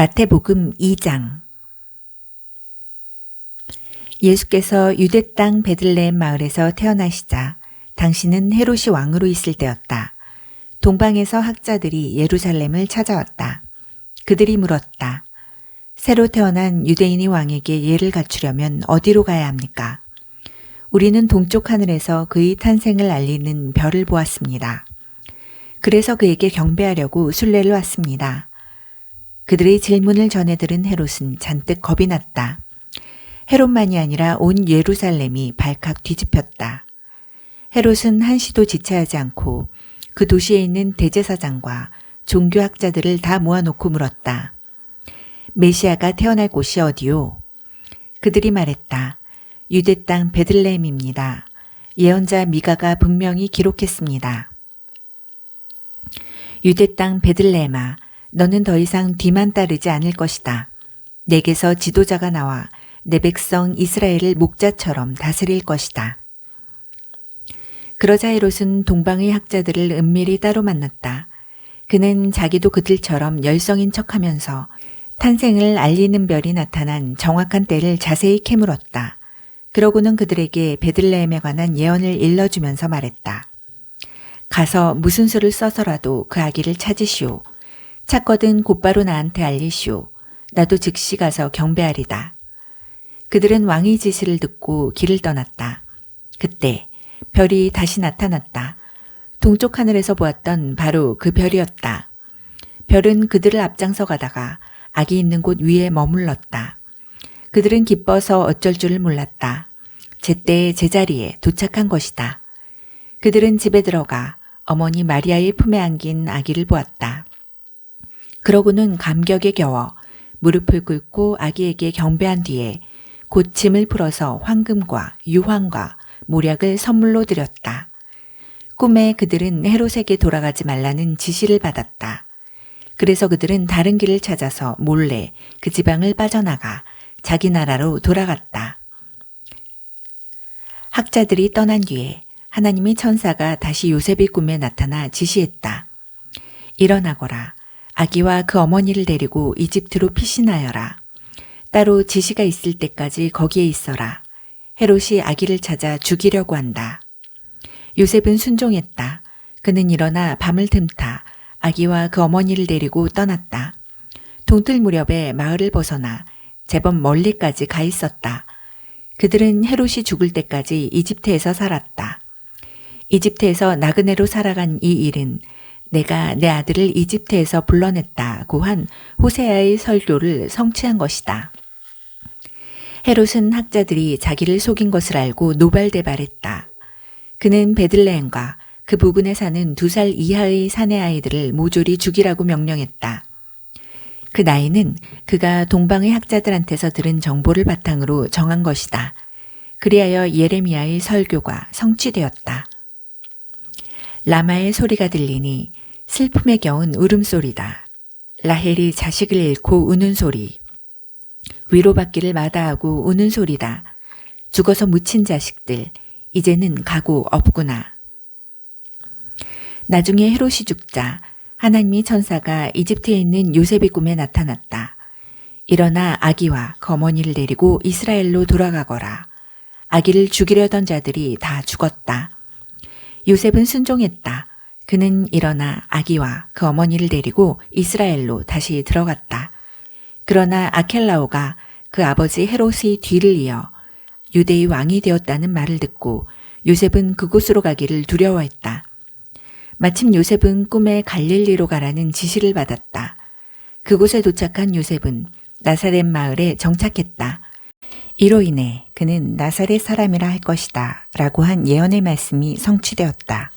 마태복음 2장 예수께서 유대 땅 베들레헴 마을에서 태어나시자 당신은 헤롯이 왕으로 있을 때였다. 동방에서 학자들이 예루살렘을 찾아왔다. 그들이 물었다. 새로 태어난 유대인이 왕에게 예를 갖추려면 어디로 가야 합니까? 우리는 동쪽 하늘에서 그의 탄생을 알리는 별을 보았습니다. 그래서 그에게 경배하려고 순례를 왔습니다. 그들의 질문을 전해 들은 헤롯은 잔뜩 겁이 났다. 헤롯만이 아니라 온 예루살렘이 발칵 뒤집혔다. 헤롯은 한시도 지체하지 않고 그 도시에 있는 대제사장과 종교학자들을 다 모아놓고 물었다. 메시아가 태어날 곳이 어디요? 그들이 말했다. 유대 땅 베들레헴입니다. 예언자 미가가 분명히 기록했습니다. 유대 땅 베들레헴아, 너는 더 이상 뒤만 따르지 않을 것이다. 내게서 지도자가 나와 내 백성 이스라엘을 목자처럼 다스릴 것이다. 그러자 헤롯은 동방의 학자들을 은밀히 따로 만났다. 그는 자기도 그들처럼 열성인 척하면서 탄생을 알리는 별이 나타난 정확한 때를 자세히 캐물었다. 그러고는 그들에게 베들레헴에 관한 예언을 일러주면서 말했다. 가서 무슨 수를 써서라도 그 아기를 찾으시오. 찾거든 곧바로 나한테 알리시오. 나도 즉시 가서 경배하리다. 그들은 왕의 지시를 듣고 길을 떠났다. 그때 별이 다시 나타났다. 동쪽 하늘에서 보았던 바로 그 별이었다. 별은 그들을 앞장서 가다가 아기 있는 곳 위에 머물렀다. 그들은 기뻐서 어쩔 줄을 몰랐다. 제때 제자리에 도착한 것이다. 그들은 집에 들어가 어머니 마리아의 품에 안긴 아기를 보았다. 그러고는 감격에 겨워 무릎을 꿇고 아기에게 경배한 뒤에 곧 짐을 풀어서 황금과 유황과 모략을 선물로 드렸다. 꿈에 그들은 헤롯에게 돌아가지 말라는 지시를 받았다. 그래서 그들은 다른 길을 찾아서 몰래 그 지방을 빠져나가 자기 나라로 돌아갔다. 학자들이 떠난 뒤에 하나님의 천사가 다시 요셉의 꿈에 나타나 지시했다. 일어나거라. 아기와 그 어머니를 데리고 이집트로 피신하여라. 따로 지시가 있을 때까지 거기에 있어라. 헤롯이 아기를 찾아 죽이려고 한다. 요셉은 순종했다. 그는 일어나 밤을 틈타 아기와 그 어머니를 데리고 떠났다. 동틀 무렵에 마을을 벗어나 제법 멀리까지 가 있었다. 그들은 헤롯이 죽을 때까지 이집트에서 살았다. 이집트에서 나그네로 살아간 이 일은 내가 내 아들을 이집트에서 불러냈다고 한 호세아의 설교를 성취한 것이다. 헤롯은 학자들이 자기를 속인 것을 알고 노발대발했다. 그는 베들레헴과 그 부근에 사는 두 살 이하의 사내 아이들을 모조리 죽이라고 명령했다. 그 나이는 그가 동방의 학자들한테서 들은 정보를 바탕으로 정한 것이다. 그리하여 예레미야의 설교가 성취되었다. 라마의 소리가 들리니 슬픔에 겨운 울음소리다. 라헬이 자식을 잃고 우는 소리. 위로받기를 마다하고 우는 소리다. 죽어서 묻힌 자식들, 이제는 가고 없구나. 나중에 헤롯이 죽자 하나님의 천사가 이집트에 있는 요셉의 꿈에 나타났다. 일어나 아기와 거머니를 데리고 이스라엘로 돌아가거라. 아기를 죽이려던 자들이 다 죽었다. 요셉은 순종했다. 그는 일어나 아기와 그 어머니를 데리고 이스라엘로 다시 들어갔다. 그러나 아켈라오가 그 아버지 헤롯의 뒤를 이어 유대의 왕이 되었다는 말을 듣고 요셉은 그곳으로 가기를 두려워했다. 마침 요셉은 꿈에 갈릴리로 가라는 지시를 받았다. 그곳에 도착한 요셉은 나사렛 마을에 정착했다. 이로 인해 그는 나사렛 사람이라 할 것이다 라고 한 예언의 말씀이 성취되었다.